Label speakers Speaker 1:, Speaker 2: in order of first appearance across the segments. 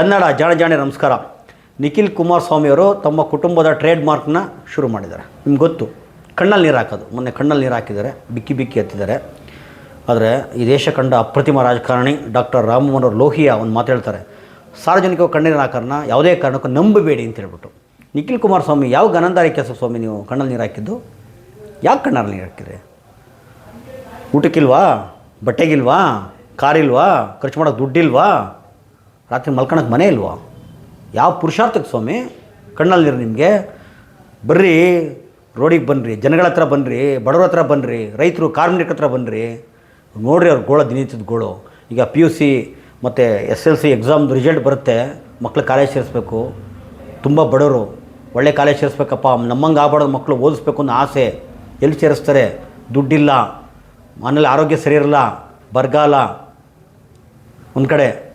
Speaker 1: ಕನ್ನಡ ಜಾಣ ಜಾಣೆ ನಮಸ್ಕಾರ. ನಿಖಿಲ್ ಕುಮಾರಸ್ವಾಮಿಯವರು ತಮ್ಮ ಕುಟುಂಬದ ಟ್ರೇಡ್ ಮಾರ್ಕ್ನ ಶುರು ಮಾಡಿದ್ದಾರೆ. ನಿಮ್ಗೆ ಗೊತ್ತು, ಕಣ್ಣಲ್ಲಿ ನೀರು ಹಾಕೋದು. ಮೊನ್ನೆ ಕಣ್ಣಲ್ಲಿ ನೀರು ಹಾಕಿದ್ದಾರೆ, ಬಿಕ್ಕಿ ಬಿಕ್ಕಿ ಎತ್ತಿದ್ದಾರೆ. ಆದರೆ ಈ ದೇಶ ಕಂಡ ಅಪ್ರತಿಮ ರಾಜಕಾರಣಿ ಡಾಕ್ಟರ್ ರಾಮಮೋಹನ್ ಲೋಹಿಯಾ ಒಂದು ಮಾತು ಹೇಳ್ತಾರೆ ಸಾರ್ವಜನಿಕ ಕಣ್ಣೀರಿನ ಹಾಕೋರನ್ನ ಯಾವುದೇ ಕಾರಣಕ್ಕೂ ನಂಬಬೇಡಿ ಅಂತ ಹೇಳ್ಬಿಟ್ಟು. ನಿಖಿಲ್ ಕುಮಾರಸ್ವಾಮಿ ಯಾವ ಗನಂದಾರಿ ಕೆಲಸ ಸ್ವಾಮಿ ನೀವು ಕಣ್ಣಲ್ಲಿ ನೀರು ಹಾಕಿದ್ದು? ಯಾಕೆ ಕಣ್ಣಲ್ಲಿ ನೀರು ಹಾಕಿದ್ರಿ? ಊಟಕ್ಕಿಲ್ವಾ? ಬಟ್ಟೆಗಿಲ್ವಾ? ಕಾರಿಲ್ವಾ? ಖರ್ಚು ಮಾಡೋಕ್ಕೆ ದುಡ್ಡಿಲ್ವಾ? ರಾತ್ರಿ ಮಲ್ಕೊಳಕ್ಕೆ ಮನೆ ಇಲ್ವಾ? ಯಾವ ಪುರುಷಾರ್ಥಕ್ಕೆ ಸ್ವಾಮಿ? ಕಣ್ಣಲ್ಲಿ ನಿಮಗೆ. ಬರ್ರಿ, ರೋಡಿಗೆ ಬನ್ನಿರಿ ಜನಗಳ ಹತ್ರ ಬನ್ನಿರಿ ಬಡವ್ರ ಹತ್ರ ಬನ್ನಿರಿ ರೈತರು ಕಾರ್ಮಿಕ ಹತ್ರ ಬನ್ನಿರಿ ನೋಡಿರಿ ಅವ್ರ ಗೋಳ, ದಿನನಿತ್ಯದ ಗೋಳು. ಈಗ ಪಿ ಯು ಸಿ ಮತ್ತು ಎಸ್ ಎಲ್ ಸಿ ಎಕ್ಸಾಮ್ದು ರಿಸಲ್ಟ್ ಬರುತ್ತೆ. ಮಕ್ಳು ಕಾಲೇಜ್ ಸೇರಿಸ್ಬೇಕು. ತುಂಬ ಬಡವರು. ಒಳ್ಳೆ ಕಾಲೇಜ್ ಸೇರಿಸ್ಬೇಕಪ್ಪ. ನಮ್ಮಂಗೆ ಆಗ್ಬಾರ್ದು ಮಕ್ಕಳು ಓದಿಸ್ಬೇಕು ಅನ್ನೋ ಆಸೆ. ಎಲ್ಲಿ ಸೇರಿಸ್ತಾರೆ? ದುಡ್ಡಿಲ್ಲ. ಮನೇಲಿ ಆರೋಗ್ಯ ಸರಿ ಇರಲ್ಲ. ಬರಗಾಲ. ಒಂದು ಕಡೆ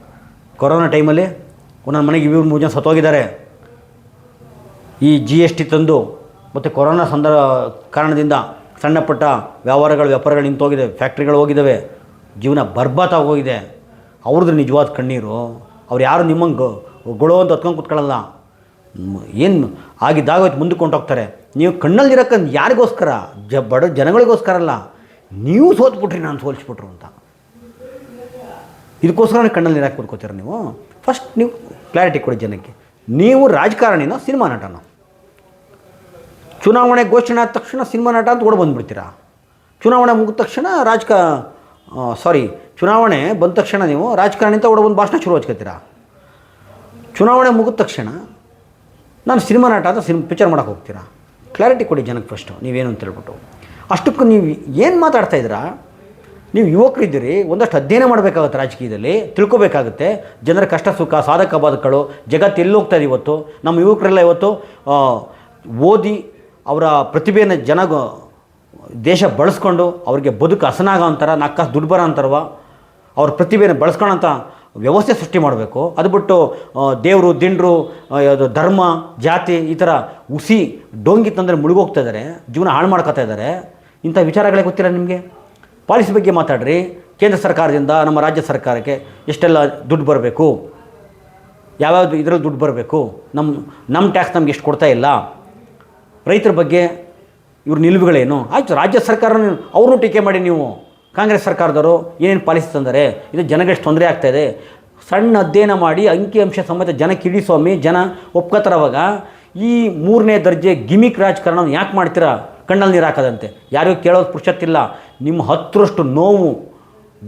Speaker 1: ಕೊರೋನಾ ಟೈಮಲ್ಲಿ ಒಂದೊಂದು ಮನೆಗೆ ಇವ್ರು ಮೂರು ಜನ ಸತ್ತೋಗಿದ್ದಾರೆ. ಈ ಜಿ ಎಸ್ ಟಿ ತಂದು ಮತ್ತು ಕೊರೋನಾ ಸಂದರ್ಭ ಕಾರಣದಿಂದ ಸಣ್ಣ ಪುಟ್ಟ ವ್ಯವಹಾರಗಳು, ವ್ಯಾಪಾರಗಳು ನಿಂತೋಗಿದೆ. ಫ್ಯಾಕ್ಟ್ರಿಗಳು ಹೋಗಿದ್ದಾವೆ. ಜೀವನ ಬರ್ಬಾತಾಗಿ ಹೋಗಿದೆ. ಅವ್ರದ್ದು ನಿಜವಾದ ಕಣ್ಣೀರು. ಅವ್ರು ಯಾರು ನಿಮ್ಮಂಗೆ ಗೊಳೋ ಅಂತ ಹತ್ಕೊಂಡು ಕೂತ್ಕೊಳ್ಳಲ್ಲ. ಏನು ಆಗಿದ್ದಾಗೋಯ್ತು ಮುಂದಕ್ಕೆ ಕೊಂಡೋಗ್ತಾರೆ ನೀವು ಕಣ್ಣಲ್ಲಿ ಇರೋಕ್ಕೆ ಯಾರಿಗೋಸ್ಕರ? ಜ ಬಡ ಜನಗಳಿಗೋಸ್ಕರ ಅಲ್ಲ ನೀವು ಸೋತ್ಬಿಟ್ರಿ, ನಾನು ಸೋಲಿಸ್ಬಿಟ್ರು ಅಂತ. ಇದಕ್ಕೋಸ್ಕರ ಕಣ್ಣಲ್ಲಿ ನೀರು ಹಾಕಿ ನೀವು? ಫಸ್ಟ್ ನೀವು ಕ್ಲಾರಿಟಿ ಕೊಡಿ ಜನಕ್ಕೆ. ನೀವು ರಾಜಕಾರಣಿನೋ ಸಿನಿಮಾ ನಟನೋ ಚುನಾವಣೆ ಘೋಷಣೆ ಆದ ತಕ್ಷಣ ಸಿನಿಮಾ ನಟ ಅಂತ ಓಡ್ ಬಂದುಬಿಡ್ತೀರಾ? ಚುನಾವಣೆ ಮುಗಿದ ತಕ್ಷಣ ರಾಜಕ ಸಾರಿ ಚುನಾವಣೆ ಬಂದ ತಕ್ಷಣ ನೀವು ರಾಜಕಾರಣಿ ಅಂತ ಓಡ್ ಭಾಷಣ ಶುರು ಹಚ್ಕೋತೀರಾ? ಚುನಾವಣೆ ಮುಗಿದ ತಕ್ಷಣ ನಾನು ಸಿನಿಮಾ ನಟ ಅಂತ ಸಿನಿಮಾ ಪಿಕ್ಚರ್ ಮಾಡೋಕೆ ಹೋಗ್ತೀರಾ? ಕ್ಲಾರಿಟಿ ಕೊಡಿ ಜನಕ್ಕೆ ಫಸ್ಟು ನೀವೇನು ಅಂತ ಹೇಳ್ಬಿಟ್ಟು. ಅಷ್ಟಕ್ಕೂ ನೀವು ಏನು ಮಾತಾಡ್ತಾ ಇದ್ದೀರಾ? ನೀವು ಯುವಕರಿದ್ದೀರಿ, ಒಂದಷ್ಟು ಅಧ್ಯಯನ ಮಾಡಬೇಕಾಗುತ್ತೆ ರಾಜಕೀಯದಲ್ಲಿ, ತಿಳ್ಕೊಬೇಕಾಗುತ್ತೆ. ಜನರ ಕಷ್ಟ, ಸುಖ, ಸಾಧಕ, ಬಾಧಕಗಳು, ಜಗತ್ತು ಎಲ್ಲಿ ಹೋಗ್ತಾ ಇದೆ ಇವತ್ತು. ನಮ್ಮ ಯುವಕರೆಲ್ಲ ಇವತ್ತು ಓದಿ ಅವರ ಪ್ರತಿಭೆಯನ್ನು ಜನ ದೇಶ ಬಳಸ್ಕೊಂಡು ಅವ್ರಿಗೆ ಬದುಕು ಹಸನಾಗೋ ಅಂತಾರ ನಾಲ್ಕು ದುಡ್ಡು ಬರೋ ಅಂತಾರವ ಅವ್ರ ಪ್ರತಿಭೆಯನ್ನು ಬಳಸ್ಕೊಳ್ಳೋಂಥ ವ್ಯವಸ್ಥೆ ಸೃಷ್ಟಿ ಮಾಡಬೇಕು. ಅದು ಬಿಟ್ಟು ದೇವರು, ದಿಂಡ್ರು ಯಾವುದು ಧರ್ಮ, ಜಾತಿ, ಈ ಥರ ಉಸಿ ಡೋಂಗಿ ತಂದರೆ ಮುಳುಗೋಗ್ತಾ ಇದ್ದಾರೆ, ಜೀವನ ಹಾಳು ಮಾಡ್ಕೊತಾ ಇದ್ದಾರೆ. ಇಂಥ ವಿಚಾರಗಳೇ ಗೊತ್ತಿಲ್ಲ ನಿಮಗೆ? ಪಾಲಿಸಿ ಬಗ್ಗೆ ಮಾತಾಡ್ರಿ. ಕೇಂದ್ರ ಸರ್ಕಾರದಿಂದ, ನಮ್ಮ ರಾಜ್ಯ ಸರ್ಕಾರಕ್ಕೆ ಎಷ್ಟೆಲ್ಲ ದುಡ್ಡು ಬರಬೇಕು? ಯಾವ್ಯಾವ ಇದರಲ್ಲಿ ದುಡ್ಡು ಬರಬೇಕು? ನಮ್ಮ ನಮ್ಮ ಟ್ಯಾಕ್ಸ್ ನಮ್ಗೆ ಎಷ್ಟು ಕೊಡ್ತಾ ಇಲ್ಲ? ರೈತರ ಬಗ್ಗೆ ಇವ್ರ ನಿಲುವುಗಳೇನು? ಆಯಿತು, ರಾಜ್ಯ ಸರ್ಕಾರ ಅವ್ರನ್ನೂ ಟೀಕೆ ಮಾಡಿ ನೀವು. ಕಾಂಗ್ರೆಸ್ ಸರ್ಕಾರದವರು ಏನೇನು ಪಾಲಿಸಿ ತಂದರೆ, ಇದು ಜನಗಳಿಗೆ ತೊಂದರೆ ಆಗ್ತಾಯಿದೆ ಸಣ್ಣ ಅಧ್ಯಯನ ಮಾಡಿ ಅಂಕಿಅಂಶ ಸಮೇತ ಜನ ಕಿಡಿಸ್ವಾಮಿ ಸ್ವಾಮಿ, ಜನ ಒಪ್ಕೋತಾರವಾಗ ಈ ಮೂರನೇ ದರ್ಜೆ ಗಿಮಿಕ್ ರಾಜಕಾರಣವನ್ನು ಯಾಕೆ ಮಾಡ್ತೀರಾ? ಕಣ್ಣಲ್ಲಿ ನೀರು ಹಾಕದಂತೆ. ಯಾರಿಗೂ ಕೇಳೋದು ಪುರುಷತ್ತಿಲ್ಲ ನಿಮ್ಮ ಹತ್ತರಷ್ಟು ನೋವು,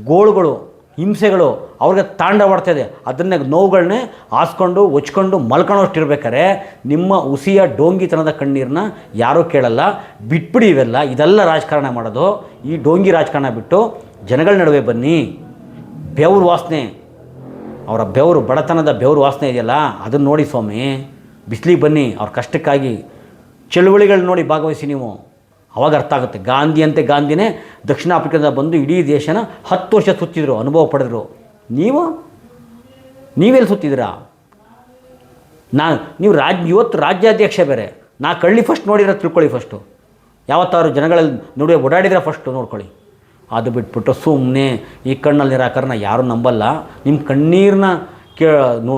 Speaker 1: ಗೋಳುಗಳು, ಹಿಂಸೆಗಳು ಅವ್ರಿಗೆ ತಾಂಡವಾಡ್ತಾಯಿದೆ ಅದನ್ನೇ ನೋವುಗಳನ್ನೇ ಹಾಸ್ಕೊಂಡು ಹೊಚ್ಕೊಂಡು ಮಲ್ಕೊಳ್ಳೋಷ್ಟು ಇರ್ಬೇಕಾರೆ ನಿಮ್ಮ ಉಸಿಯ ಡೋಂಗಿತನದ ಕಣ್ಣೀರನ್ನ ಯಾರೂ ಕೇಳಲ್ಲ. ಬಿಟ್ಬಿಡಿ ಇವೆಲ್ಲ. ಇದೆಲ್ಲ ರಾಜಕಾರಣ ಮಾಡೋದು. ಈ ಡೋಂಗಿ ರಾಜಕಾರಣ ಬಿಟ್ಟು ಜನಗಳ ನಡುವೆ ಬನ್ನಿ. ಬೆವರು ವಾಸನೆ. ಅವರ ಬೆವರು, ಬಡತನದ ಬೆವರು ವಾಸನೆ ಇದೆಯಲ್ಲ, ಅದನ್ನು ನೋಡಿ ಸ್ವಾಮಿ. ಬಿಸಿಲಿಗೆ ಬನ್ನಿ. ಅವ್ರ ಕಷ್ಟಕ್ಕಾಗಿ. ಚಳುವಳಿಗಳು ನೋಡಿ ಭಾಗವಹಿಸಿ ನೀವು. ಅವಾಗ ಅರ್ಥ ಆಗುತ್ತೆ. ಗಾಂಧಿ ಅಂತೆ ಗಾಂಧಿನೇ ದಕ್ಷಿಣ ಆಫ್ರಿಕಾದಿಂದ ಬಂದು ಇಡೀ ದೇಶನ ಹತ್ತು ವರ್ಷ ಸುತ್ತಿದ್ರು, ಅನುಭವ ಪಡೆದರು. ನೀವು? ನೀವೆಲ್ಲಿ ಸುತ್ತಿದ್ದೀರಾ? ನಾ, ನೀವು ರಾಜ್, ಇವತ್ತು ರಾಜ್ಯಾಧ್ಯಕ್ಷ ಬೇರೆ. ನಾ ಕಳ್ಳಿ ಫಸ್ಟ್ ನೋಡಿದ್ರೆ ತಿಳ್ಕೊಳ್ಳಿ ಫಸ್ಟು ಯಾವತ್ತಾರು ಜನಗಳಲ್ಲಿ ನೋಡಿ ಓಡಾಡಿದ್ರೆ ಫಸ್ಟು ನೋಡ್ಕೊಳ್ಳಿ. ಅದು ಬಿಟ್ಬಿಟ್ಟು ಸುಮ್ಮನೆ ಈ ಕಣ್ಣಲ್ಲಿ ನಿರಾಕರಣ ಯಾರೂ ನಂಬಲ್ಲ. ನಿಮ್ಮ ಕಣ್ಣೀರನ್ನ ಕೇ, ನೋ,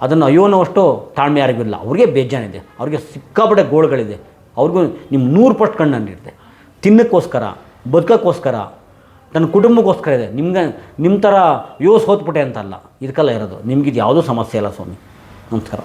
Speaker 1: ಅದನ್ನು ಅಯ್ಯೋನೋವಷ್ಟು ತಾಳ್ಮೆ ಯಾರಿಗಿಲ್ಲ ಅವ್ರಿಗೆ ಬೇಜಾನಿದೆ ಅವ್ರಿಗೆ ಸಿಕ್ಕಾಪಟ್ಟೆ ಗೋಳುಗಳಿದೆ. ಅವ್ರಿಗೂ ನಿಮ್ಮ ನೂರು ಪಟ್ಟು ಕಣ್ಣನ್ನಿರುತ್ತೆ ತಿನ್ನಕ್ಕೋಸ್ಕರ, ಬದುಕೋಕ್ಕೋಸ್ಕರ ನನ್ನ ಕುಟುಂಬಕ್ಕೋಸ್ಕರ ಇದೆ. ನಿಮ್ಗೆ ನಿಮ್ಮ ಥರ ಯೋಸ್ ಹೋದ್ಬಿಟ್ಟೆ ಅಂತಲ್ಲ, ಇದಕ್ಕೆಲ್ಲ ಇರೋದು. ನಿಮ್ಗಿದು ಯಾವುದೂ ಸಮಸ್ಯೆ ಇಲ್ಲ ಸ್ವಾಮಿ. ನಮಸ್ಕಾರ.